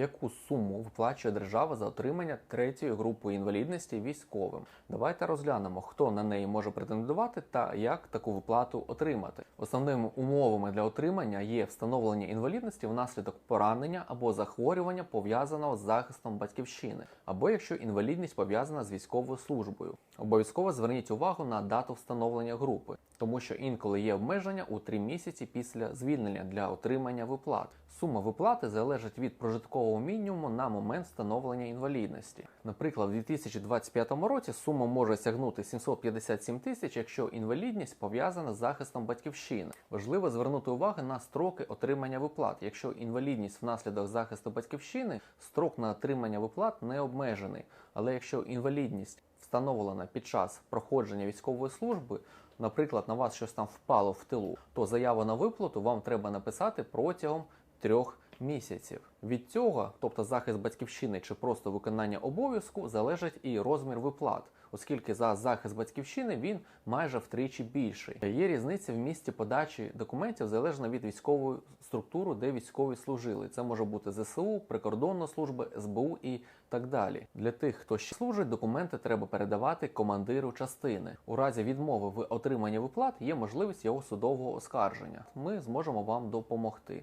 Яку суму виплачує держава за отримання третьої групи інвалідності військовим? Давайте розглянемо, хто на неї може претендувати та як таку виплату отримати. Основними умовами для отримання є встановлення інвалідності внаслідок поранення або захворювання пов'язаного з захистом батьківщини, або якщо інвалідність пов'язана з військовою службою. Обов'язково зверніть увагу на дату встановлення групи, тому що інколи є обмеження у 3 місяці після звільнення для отримання виплат. Сума виплати залежить від прожиткового мінімуму на момент встановлення інвалідності. Наприклад, у 2025 році сума може сягнути 757 тисяч, якщо інвалідність пов'язана з захистом батьківщини. Важливо звернути увагу на строки отримання виплат. Якщо інвалідність внаслідок захисту батьківщини, строк на отримання виплат не обмежений. Але якщо інвалідність встановлена під час проходження військової служби, наприклад, на вас щось там впало в тилу, то заяву на виплату вам треба написати протягом трьох місяців. Від цього, тобто захист батьківщини чи просто виконання обов'язку, залежить і розмір виплат, оскільки за захист батьківщини він майже втричі більший. Є різниця в місці подачі документів залежно від військової структури, де військові служили. Це може бути ЗСУ, прикордонна служба, СБУ і так далі. Для тих, хто ще служить, документи треба передавати командиру частини. У разі відмови в отриманні виплат є можливість його судового оскарження. Ми зможемо вам допомогти.